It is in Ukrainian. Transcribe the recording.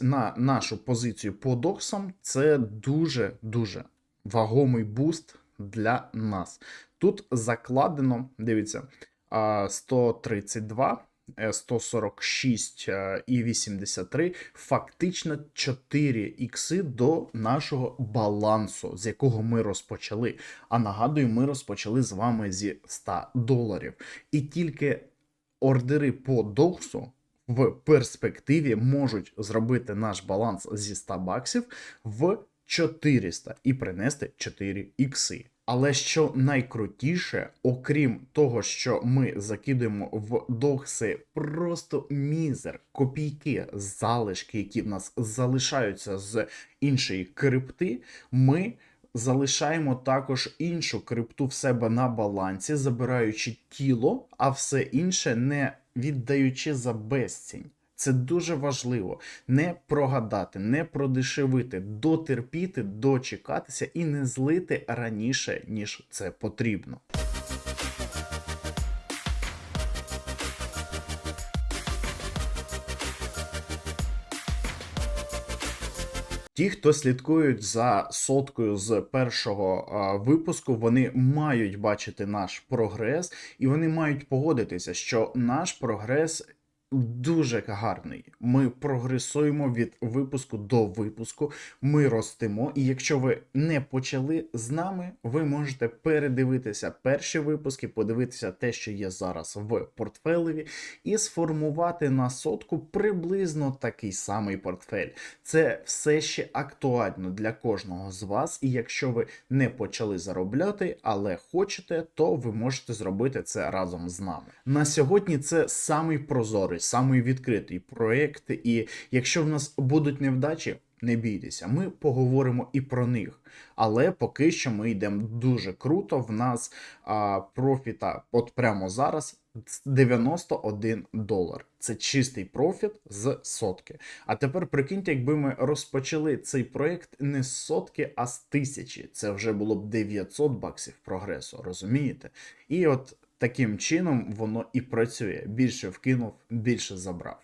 на нашу позицію по доксам, це дуже дуже вагомий буст для нас. Тут закладено, дивіться, 132, е, 146 е, і 83, фактично 4 ікси до нашого балансу, з якого ми розпочали. А нагадую, ми розпочали з вами зі 100 доларів. І тільки ордери по доксу в перспективі можуть зробити наш баланс зі 100 баксів в 400 і принести 4 ікси. Але що найкрутіше, окрім того, що ми закидуємо в докси просто мізер, копійки, залишки, які в нас залишаються з іншої крипти, ми залишаємо також іншу крипту в себе на балансі, забираючи тіло, а все інше не віддаючи за безцінь. Це дуже важливо не прогадати, не продешевити, дотерпіти, дочекатися і не злити раніше, ніж це потрібно. Ті, хто слідкують за соткою з першого а, випуску, вони мають бачити наш прогрес, і вони мають погодитися, що наш прогрес дуже гарний. Ми прогресуємо від випуску до випуску, ми ростемо. І якщо ви не почали з нами, ви можете передивитися перші випуски, подивитися те, що є зараз в портфелеві, і сформувати на сотку приблизно такий самий портфель. Це все ще актуально для кожного з вас. І якщо ви не почали заробляти, але хочете, то ви можете зробити це разом з нами. На сьогодні це самий прозорий, самий відкритий проєкт. І якщо в нас будуть невдачі, не бійтеся, ми поговоримо і про них. Але поки що ми йдемо дуже круто. В нас а, профіта, от прямо зараз. 91 долар. Це чистий профіт з сотки. А тепер прикиньте, якби ми розпочали цей проект не з сотки, а з тисячі. Це вже було б 900 баксів прогресу, розумієте? І от таким чином воно і працює. Більше вкинув, більше забрав.